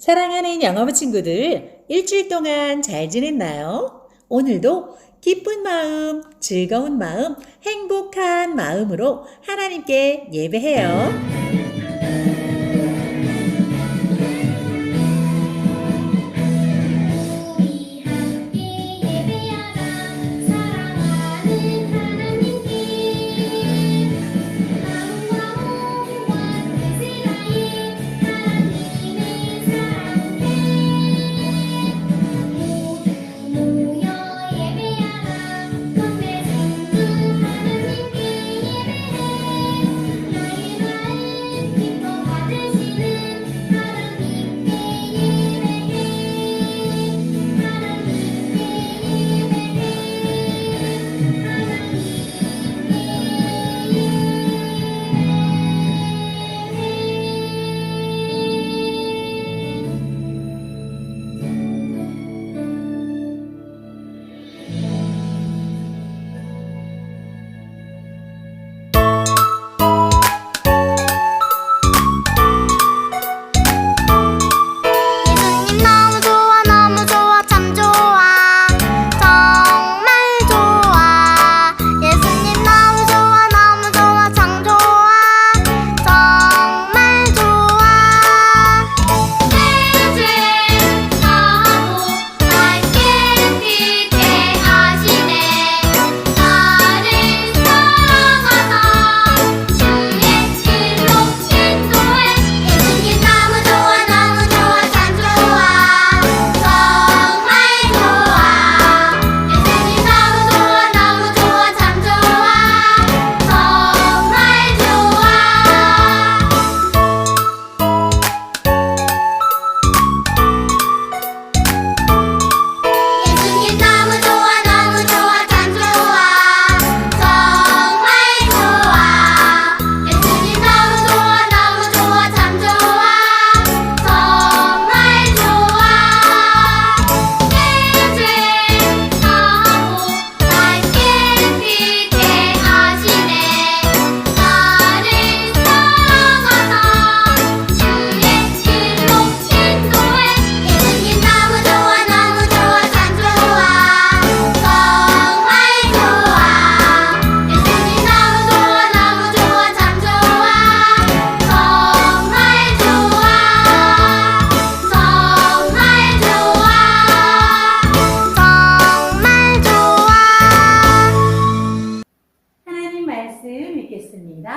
사랑하는 영어부 친구들, 일주일 동안 잘 지냈나요? 오늘도 기쁜 마음, 즐거운 마음, 행복한 마음으로 하나님께 예배해요.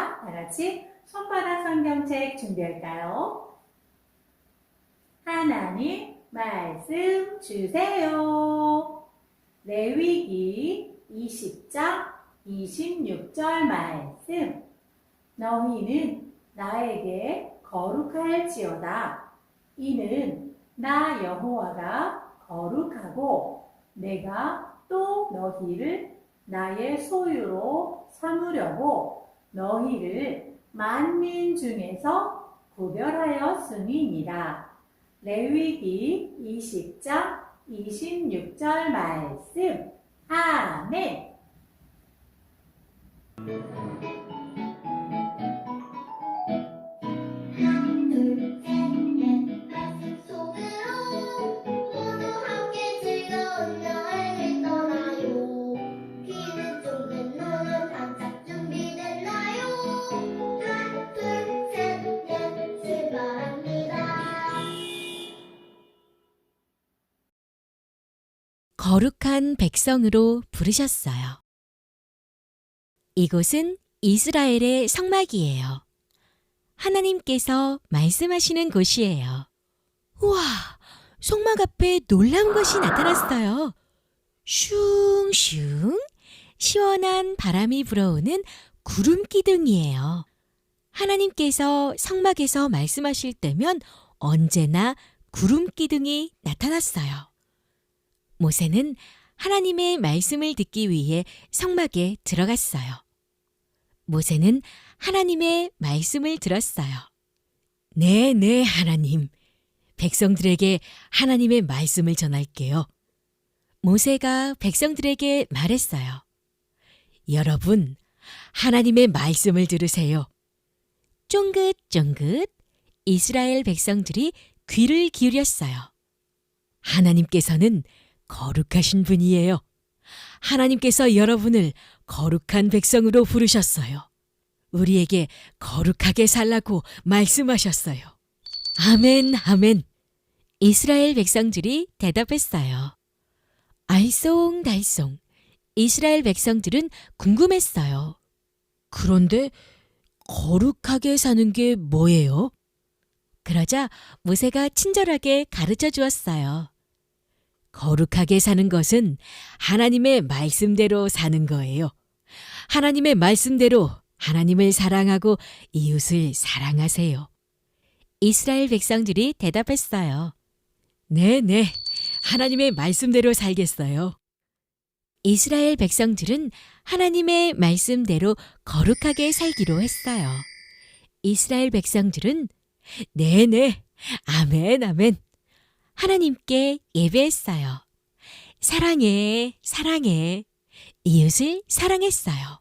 다 같이 손바닥 성경책 준비할까요? 하나님 말씀 주세요. 레위기 20장 26절 말씀. 너희는 나에게 거룩할지어다. 이는 나 여호와가 거룩하고 내가 또 너희를 나의 소유로 삼으려고 너희를 만민 중에서 구별하였음이니라. 레위기 20장 26절 말씀. 아멘. 거룩한 백성으로 부르셨어요. 이곳은 이스라엘의 성막이에요. 하나님께서 말씀하시는 곳이에요. 우와, 성막 앞에 놀라운 것이 나타났어요. 슝슝 시원한 바람이 불어오는 구름 기둥이에요. 하나님께서 성막에서 말씀하실 때면 언제나 구름 기둥이 나타났어요. 모세는 하나님의 말씀을 듣기 위해 성막에 들어갔어요. 모세는 하나님의 말씀을 들었어요. 네, 네, 하나님. 백성들에게 하나님의 말씀을 전할게요. 모세가 백성들에게 말했어요. 여러분, 하나님의 말씀을 들으세요. 쫑긋쫑긋 이스라엘 백성들이 귀를 기울였어요. 하나님께서는 거룩하신 분이에요. 하나님께서 여러분을 거룩한 백성으로 부르셨어요. 우리에게 거룩하게 살라고 말씀하셨어요. 아멘, 아멘. 이스라엘 백성들이 대답했어요. 알쏭달쏭. 이스라엘 백성들은 궁금했어요. 그런데 거룩하게 사는 게 뭐예요? 그러자 모세가 친절하게 가르쳐 주었어요. 거룩하게 사는 것은 하나님의 말씀대로 사는 거예요. 하나님의 말씀대로 하나님을 사랑하고 이웃을 사랑하세요. 이스라엘 백성들이 대답했어요. 네, 네. 하나님의 말씀대로 살겠어요. 이스라엘 백성들은 하나님의 말씀대로 거룩하게 살기로 했어요. 이스라엘 백성들은 네네, 아멘, 아멘. 하나님께 예배했어요. 사랑해, 사랑해. 이웃을 사랑했어요.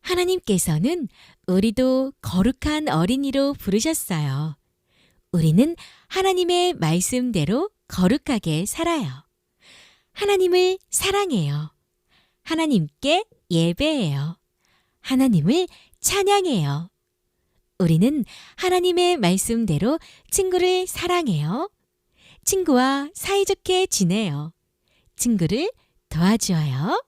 하나님께서는 우리도 거룩한 어린이로 부르셨어요. 우리는 하나님의 말씀대로 거룩하게 살아요. 하나님을 사랑해요. 하나님께 예배해요. 하나님을 찬양해요. 우리는 하나님의 말씀대로 친구를 사랑해요. 친구와 사이좋게 지내요. 친구를 도와줘요.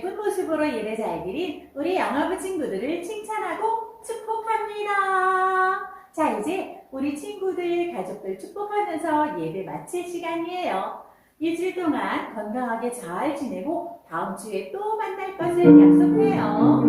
예쁜 모습으로 예배 잘 드린 우리 영화부 친구들을 칭찬하고 축복합니다. 자, 이제 우리 친구들, 가족들 축복하면서 예배 마칠 시간이에요. 일주일 동안 건강하게 잘 지내고 다음 주에 또 만날 것을 약속해요.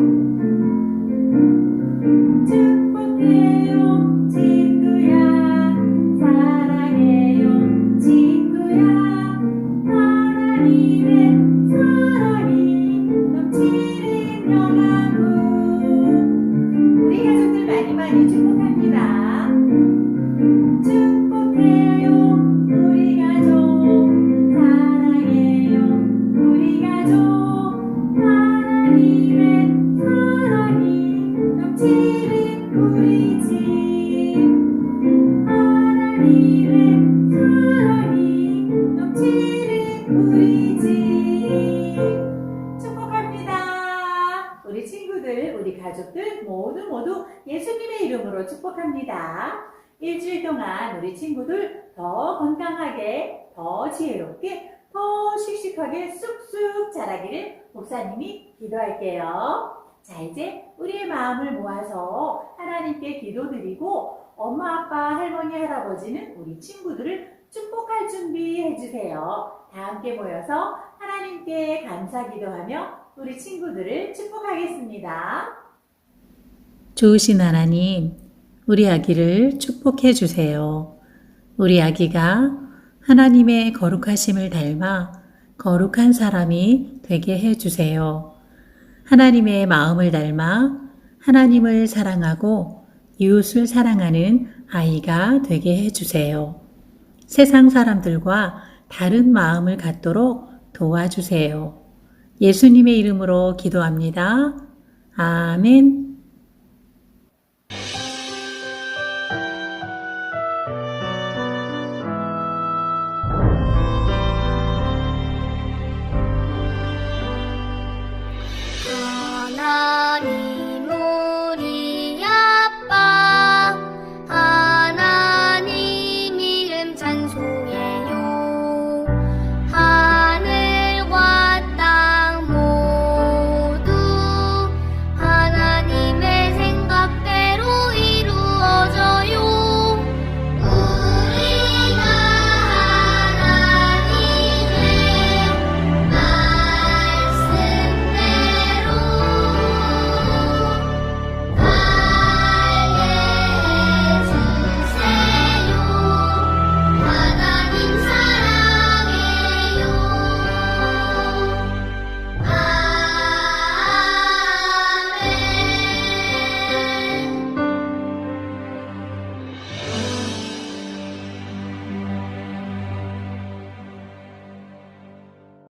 예수님의 이름으로 축복합니다. 일주일 동안 우리 친구들 더 건강하게, 더 지혜롭게, 더 씩씩하게 쑥쑥 자라기를 목사님이 기도할게요. 자, 이제 우리의 마음을 모아서 하나님께 기도드리고 엄마, 아빠, 할머니, 할아버지는 우리 친구들을 축복할 준비 해 주세요. 다 함께 모여서 하나님께 감사 기도하며 우리 친구들을 축복하겠습니다. 좋으신 하나님, 우리 아기를 축복해 주세요. 우리 아기가 하나님의 거룩하심을 닮아 거룩한 사람이 되게 해 주세요. 하나님의 마음을 닮아 하나님을 사랑하고 이웃을 사랑하는 아이가 되게 해 주세요. 세상 사람들과 다른 마음을 갖도록 도와주세요. 예수님의 이름으로 기도합니다. 아멘.